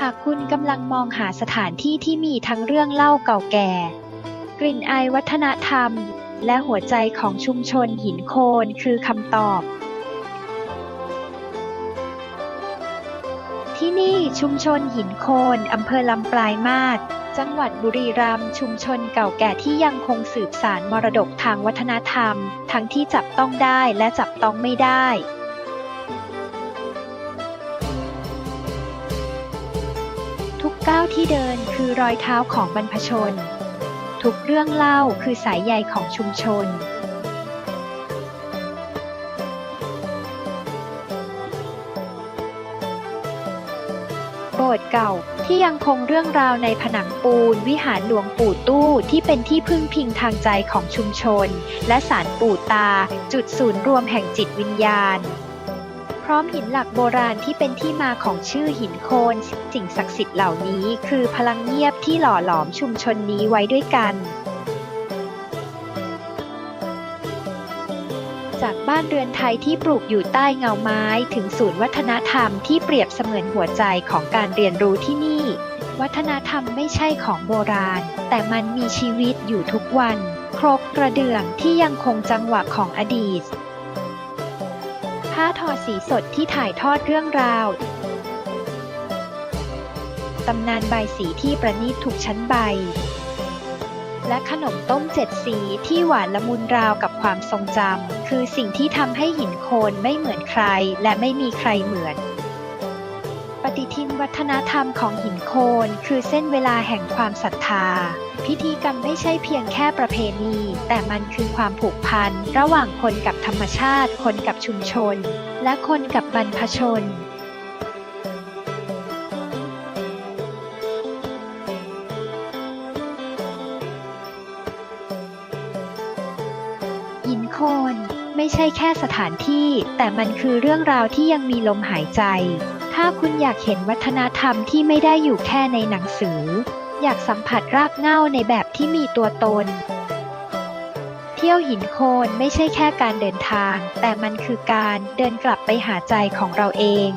หากคุณกำลังมองหาสถานที่ที่มีทั้งเรื่องเล่าเก่าแก่ กลิ่นอายวัฒนธรรม และหัวใจของชุมชนหินโคนคือคำตอบ ที่นี่ชุมชนหินโคนอำเภอลำปลายมาศจังหวัดบุรีรัมย์ชุมชนเก่าแก่ที่ยังคงสืบสานมรดกทางวัฒนธรรม ทั้งที่จับต้องได้และจับต้องไม่ได้ กก้าวที่เดินคือรอยเท้าของบรรพชน ทุกเรื่องเล่าคือสายใยของชุมชน โบสถ์เก่าที่ยังคงเรื่องราวในผนังปูน วิหารหลวงปู่ตู้ที่เป็นที่พึ่งพิงทางใจของชุมชน และศาลปู่ตา จุดศูนย์รวมแห่งจิตวิญญาณ พร้อมหินหลักโบราณที่เป็นที่มาของชื่อหินโคนสิ่งศักดิ์สิทธิ์เหล่านี้ คือพลังเงียบที่หล่อหลอมชุมชนนี้ไว้ด้วยกัน จากบ้านเรือนไทยที่ปลูกอยู่ใต้เงาไม้ถึงศูนย์วัฒนธรรมที่เปรียบเสมือนหัวใจของการเรียนรู้ที่นี่ วัฒนธรรมไม่ใช่ของโบราณ แต่มันมีชีวิตอยู่ทุกวัน ครกกระเดื่องที่ยังคงจังหวะของอดีต ผ้าทอสีสดที่ถ่ายทอดเรื่องราวตำนานใบสีที่ประณีตทุกชั้นใบ และขนมต้มเจ็ดสีที่หวานละมุนราวกับความทรงจำคือสิ่งที่ทำให้หินโคนไม่เหมือนใครและไม่มีใครเหมือน ทินวัฒนธรรมของหินโคน คือเส้นเวลาแห่งความศรัทธา พิธีกรรมไม่ใช่เพียงแค่ประเพณี แต่มันคือความผูกพัน ระหว่างคนกับธรรมชาติ คนกับชุมชน และคนกับบรรพชนหินโคนไม่ใช่แค่สถานที่ แต่มันคือเรื่องราวที่ยังมีลมหายใจ ถ้าคุณอยากเห็นวัฒนธรรมที่ไม่ได้อยู่แค่ในหนังสือ อยากสัมผัสรากเหง้าในแบบที่มีตัวตน เที่ยวหินโคนไม่ใช่แค่การเดินทาง แต่มันคือการเดินกลับไปหาใจของเราเอง